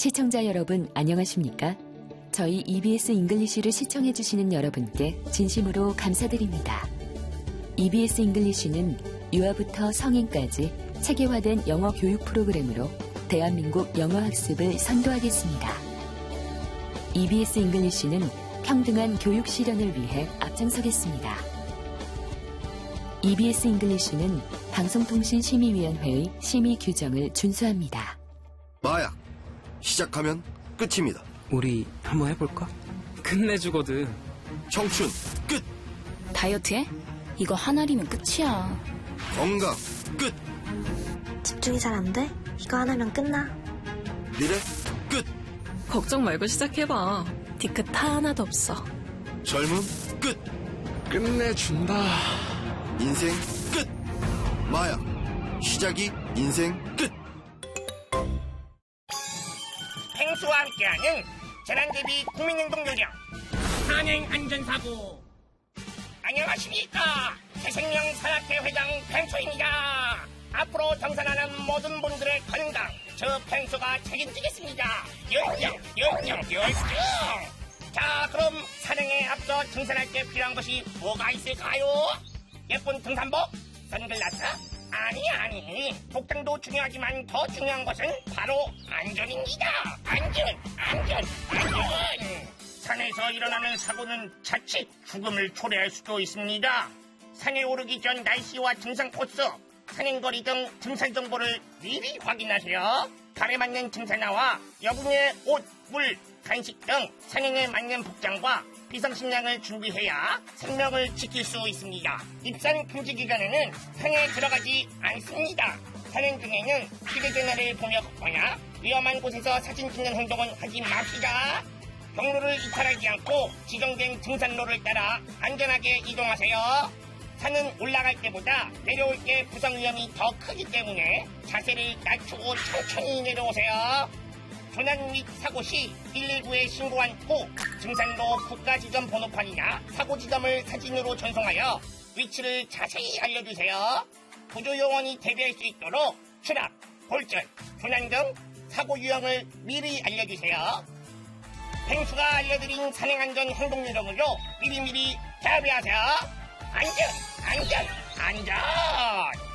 시청자 여러분 안녕하십니까? 저희 EBS 잉글리쉬를 시청해 주시는 여러분께 진심으로 감사드립니다. EBS 잉글리쉬는 유아부터 성인까지 체계화된 영어 교육 프로그램으로 대한민국 영어 학습을 선도하겠습니다. EBS 잉글리쉬는 평등한 교육 실현을 위해 앞장서겠습니다. EBS 잉글리쉬는 방송통신심의위원회의 심의 규정을 준수합니다. 마약. 시작하면 끝입니다. 우리 한번 해볼까? 끝내주거든. 청춘. 끝. 다이어트해? 이거 하나리면 끝이야. 건강. 끝. 집중이 잘 안 돼? 이거 하나면 끝나. 미래. 끝. 걱정 말고 시작해봐. 뒤끝 하나도 없어. 젊음. 끝. 끝내준다. 인생. 끝. 마약. 시작이 인생. 끝. 펭수와 함께하는 재난대비 국민행동 요령. 산행 안전사고. 안녕하십니까. 새생명 산악회 회장 펭수입니다. 앞으로 등산하는 모든 분들의 건강 저 펭수가 책임지겠습니다. 열정 열정 열정 자 그럼 산행에 앞서 등산할 때 필요한 것이 뭐가 있을까요? 예쁜 등산복? 선글라스? 아니 아니. 복장도 중요하지만 더 중요한 것은 바로 안전입니다 안전 안전 안전. 산에서 일어나는 사고는 자칫 죽음을 초래할 수도 있습니다. 산에 오르기 전 날씨와 등산 코스 산행거리 등 등산 정보를 미리 확인하세요. 발에 맞는 등산화와 여분의 옷, 물, 간식 등 산행에 맞는 복장과 비상식량을 준비해야 생명을 지킬 수 있습니다. 입산 금지 기간에는 산에 들어가지 않습니다. 산행 중에는 휴대전화를 보며 걷거나 위험한 곳에서 사진 찍는 행동은 하지 맙시다. 경로를 이탈하지 않고 지정된 등산로를 따라 안전하게 이동하세요. 산은 올라갈 때보다 내려올 때 부상 위험이 더 크기 때문에 자세를 낮추고 천천히 내려오세요. 조난 및 사고 시 119에 신고한 후 증산로 국가지점 번호판이나 사고 지점을 사진으로 전송하여 위치를 자세히 알려주세요. 구조 요원이 대비할 수 있도록 추락, 골절, 조난 등 사고 유형을 미리 알려주세요. 펭수가 알려드린 산행안전 행동 요령으로 미리미리 대비하세요. 안전, 안전, 안전!